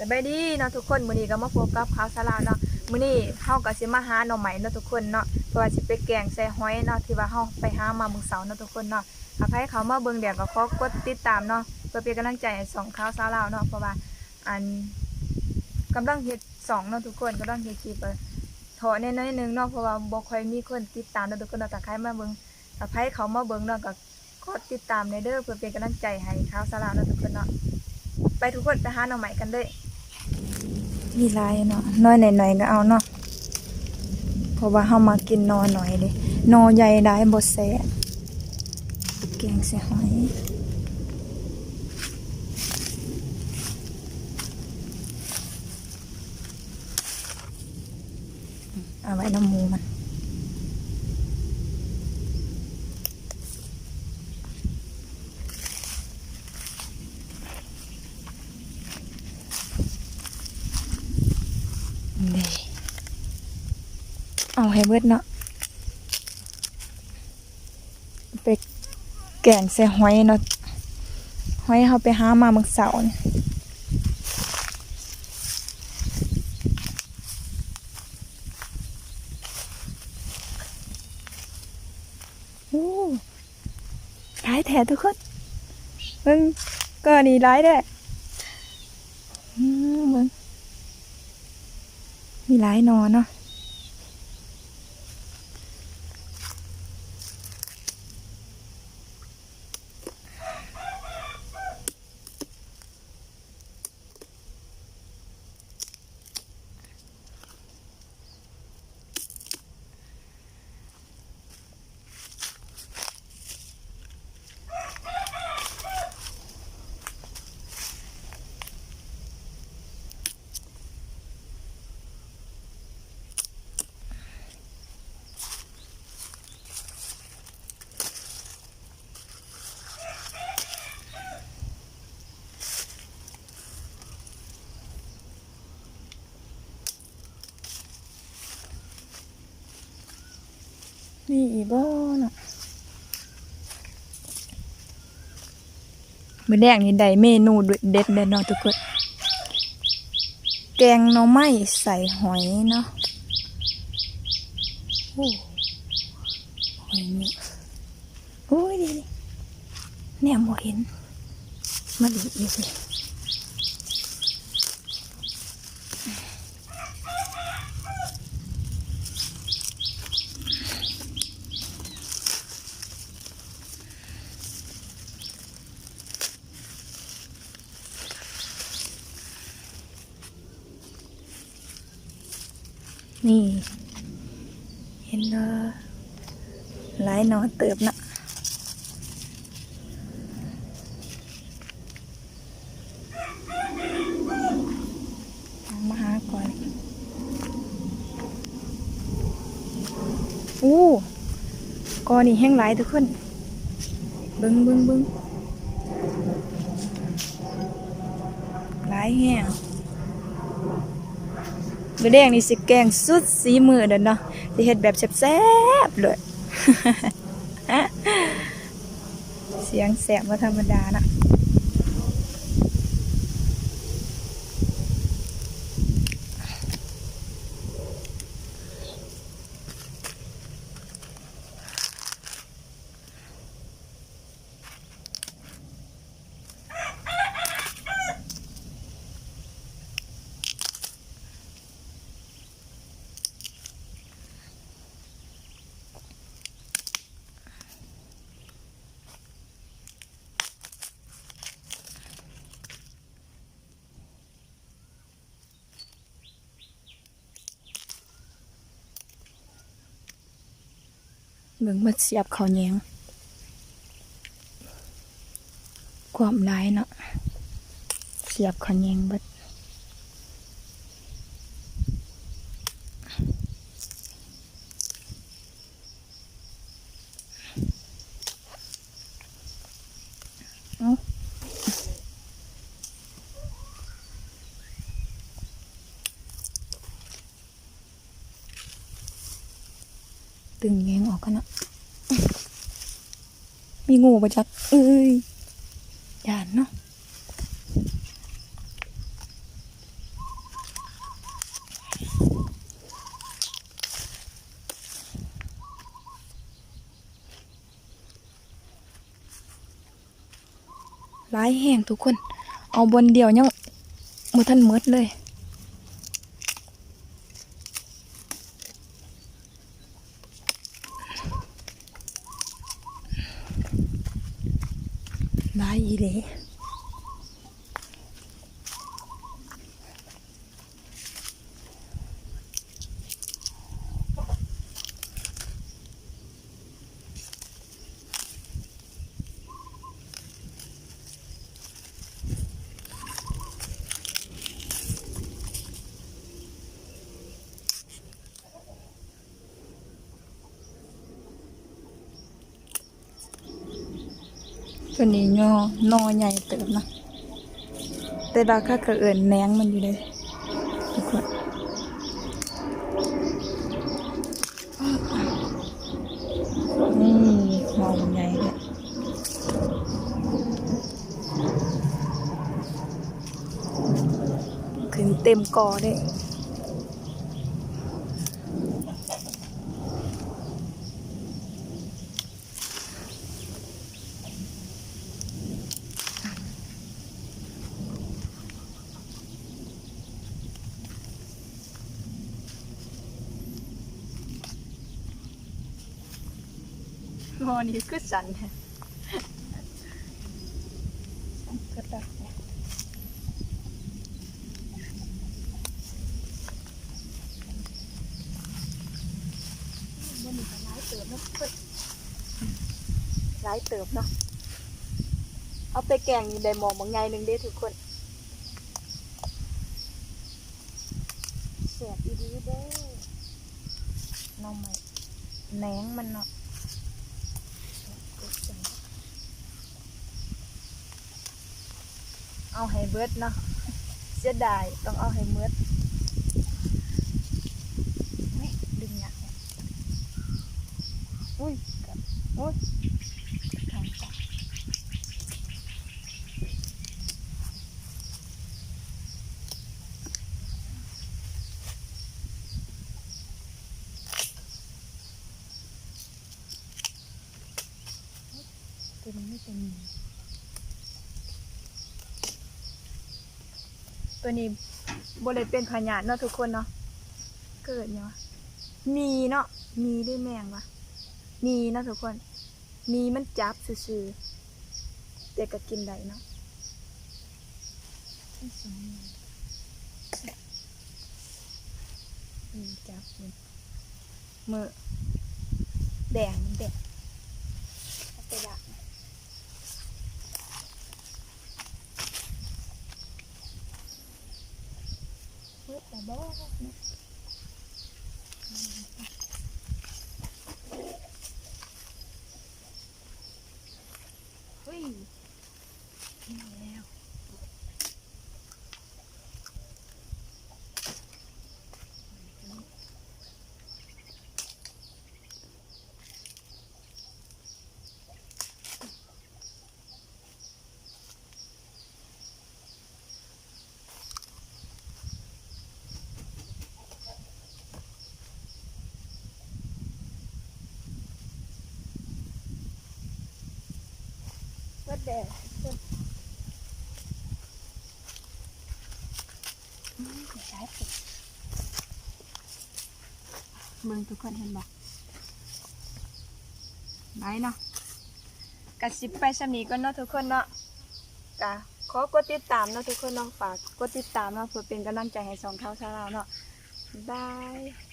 สบายดีเนาะทุกคนมื้อนี้ก็มาพบกับข่าวสารเนาะมื้อนี้เฮาก็สิมาหาหน่อไม้เนาะทุกคนเนาะเพราะว่าสิไปแกงใส่หอยเนาะที่ว่าเฮาไปหามามื้อเสาร์เนาะทุกคนเนาะถ้าใครเขามาเบิ่งเดี๋ยวก็ขอกดติดตามเนาะเพื่อเป็นกำลังใจให้สองข่าวสารเนาะเพราะว่าอันกำลังเฮ็ดสองเนาะทุกคนกำลังเฮ็ดคลิปเออถอแน่น้อยหนึงเนาะเพราะว่าบ่ค่อยมีคนติดตามเนาะทุกคนเนาะถ้าใครมาเบิ่งถ้าใครเขามาเบิ่งเนาะก็กดติดตามในเด้อเพื่อเป็นกำลังใจให้ข่าวสารเนาะทุกคนเนาะไปทุกคนไปหาหน่อไม้กันเลย มีลายเนาะน้อยหน่อยๆก็เอาเนาะเพราะว่าเฮามากินนอหน่อยเลยนอใหญ่ได้บ่แซ่บแกงใส่หอยเอาไว้น้ำมูมัน ให้เบิดเนาะไปแกงใส่หอยเนาะหอยเขาไปหามาเมื่อเสาร์เนี่ยโอ้ร้ายแท้ทุกคนเบิ่งก็นี่ร้ายแท้มเบิ่งมีหลายนอนเนาะ นี่อีบ้เนาะมื้อแรกนี่ได้เมนูเด็ดเด็ดเนาะทุกคน แกงหน่อไม้ใส่หอยเนาะโอ้หอยนี่โอ้ยดีดีแนมบ่เห็นมาดีอีกสิ นี่ เห็นเลยหลายหนอนเติบนะมาหาก่อนอู้กอนี่แห้งหลายทุกคนเบึ้งเบึ้งเบึ้งหลายแห้ง มือแดงนี่สิแกงสุดสีมือเด้อเนาะสิเฮ็ดแบบแซ่บๆเลยเสียงแสบว่าธรรมดานะ เบิ่งมาเสียบเขาวเหนียวความหลายเนาะเสียบเขาวเหนียวเบิดเอ้าตึงแง อกันนะมีงูประจักเอ้ยย่านเนาะร้ายแห้งทุกคน เอาบนเดียวเนี่ยมือท่านมืดเลย ตัวนี้ยอนอใหญ่เติบนะ แต่ราคาก็เอินแนงมันอยู่เลยทุกคนนี่มองใหญ่เลยขึ้นเต็มกอได้ งอนี้คือสันก็ตักเนี่ยวันนี้ก็ร้ายเติบเนะเพิ่นร้ายเติบเนาะเอาไปแกงนี่ได้หมองบางไงหนึ่งเด้ทุกคนแสบอีดีเด้อน้องใหม่แหนงมันเนาะ เอาให้เบิดเนาะเสียดายต้องเอาให้เบิดไม่ดึงหนักอุ้ยกับอุ้ยทางกลับตัวนี้ไม่เป็น ตัวนี้บริเป็นพญาเนาะทุกคนเนาะเกิดเนี่ยวะมีเนาะมีด้วยแมงวะมีเนาะทุกคน มีมันจับซื่อๆแต่ก็กินได้เนาะมีจับมันมือแดงมันแดงเอาไปดัก เฮ้ยแต่ บ่เนี่ยเฮ้ยนี่แล้ววัด แดดทุกคนอืมใช้เมืองทุกคนเห็นบอกไหนเนาะกระสิบไปสำนีก็เนาะทุกคนเนาะกะขอกดติดตามเนาะทุกคนเนาะฝากกดติดตามเนาะเพื่อเป็นกำลังใจให้สองเท้าชาลาวเนาะบ๊ายบาย